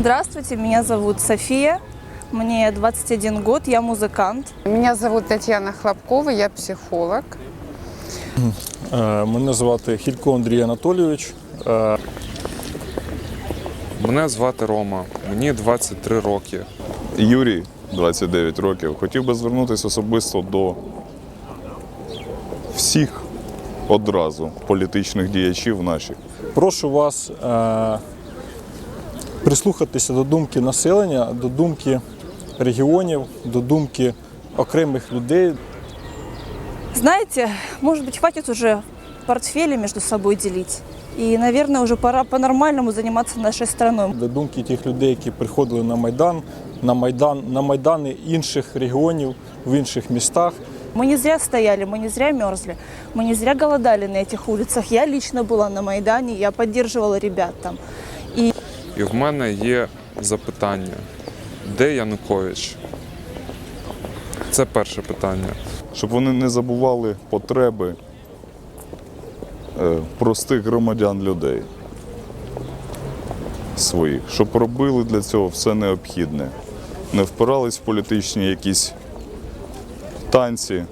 Здравствуйте, меня зовут София, мне 21 год, я музыкант. Меня зовут Татьяна Хлопкова, я психолог. Е, Мене звати Хілько Андрій Анатолійович. Е, Мене звати Рома, мені 23 роки. Юрій, 29 років. Хотів би звернутися особисто до всіх одразу політичних діячів наших. Прошу вас е, прислухатися до думки населення, до думки регіонів, до думки окремих людей. Знаете, может быть, хватит уже портфели между собой делить. И, наверное, уже пора по-нормальному заниматься нашей страной. до думки тих людей, які приходили на Майдан, на Майдан, на Майдани інших регіонів в інших містах. Мы не зря стояли, мы не зря мерзли, мы не зря голодали на этих улицах. Я лично была на Майдане, я поддерживала ребят там. И і в мене є запитання: де Янукович? Це перше питання. Щоб вони не забували потреби е, простих громадян людей своїх, щоб робили для цього все необхідне. Не впирались в політичні якісь танці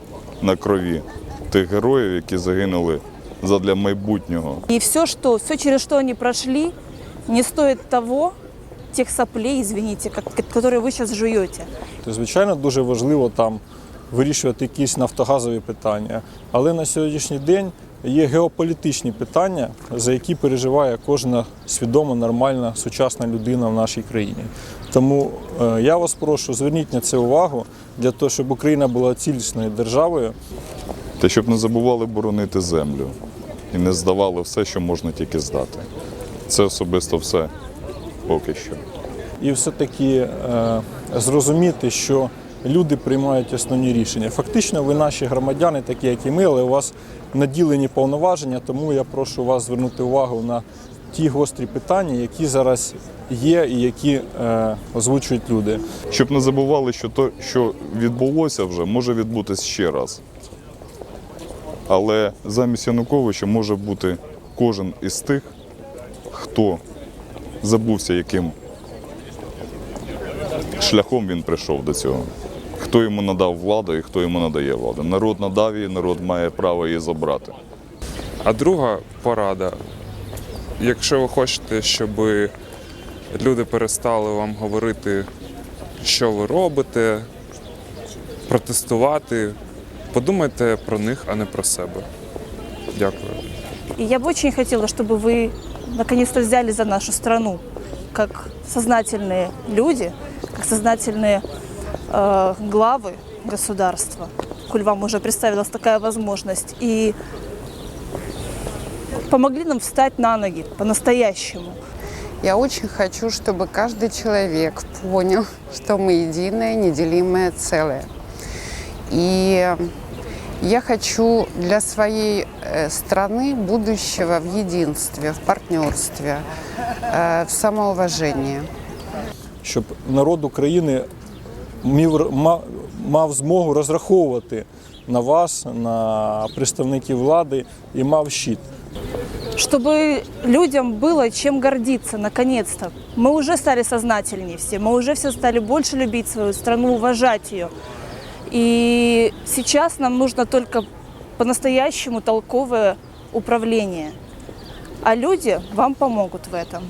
на крові тих героїв, які загинули задля майбутнього. И все, что, все, через что они прошли, не стоит того, тех соплей, извините, которые вы сейчас жуете. То, звичайно, дуже важливо там вирішувати якісь нафтогазові питання. Але на сьогоднішній день є геополітичні питання, за які переживає кожна свідома, нормальна, сучасна людина в нашій країні. Тому е, я вас прошу, зверніть на це увагу для того, щоб Україна була цілісною державою. Та щоб не забували боронити землю і не здавали все, що можна тільки здати. Це особисто все поки що. і все-таки е, зрозуміти, що люди приймають основні рішення. Фактично, ви наші громадяни, такі як і ми, але у вас наділені повноваження, тому я прошу вас звернути увагу на ті гострі питання, які зараз є і які е, озвучують люди. Щоб не забували, що то, що відбулося вже, може відбутись ще раз. Але замість Януковича може бути кожен із тих, хто забувся, яким шляхом він прийшов до цього. Хто йому надав владу і хто йому надає владу. Народ надав її, народ має право її забрати. А друга порада: якщо ви хочете, щоб люди перестали вам говорити, що ви робите, протестувати, подумайте про них, а не про себе. Дякую. И я бы очень хотела, чтобы вы наконец-то взяли за нашу страну, как сознательные люди, как сознательные э, главы государства, коль вам уже представилась такая возможность, и помогли нам встать на ноги по-настоящему. Я очень хочу, чтобы каждый человек понял, что мы единое, неделимое целое. И я хочу для своей э, страны будущего в единстве, в партнерстве, э, в самоуважении. щоб народ України мів, ма- мав змогу розраховувати на вас, на представників влади і мав щит. Чтобы людям было чем гордиться, наконец-то. Мы уже стали сознательнее все, мы уже все стали больше любить свою страну, уважать ее. И сейчас нам нужно только по-настоящему толковое управление. А люди вам помогут в этом.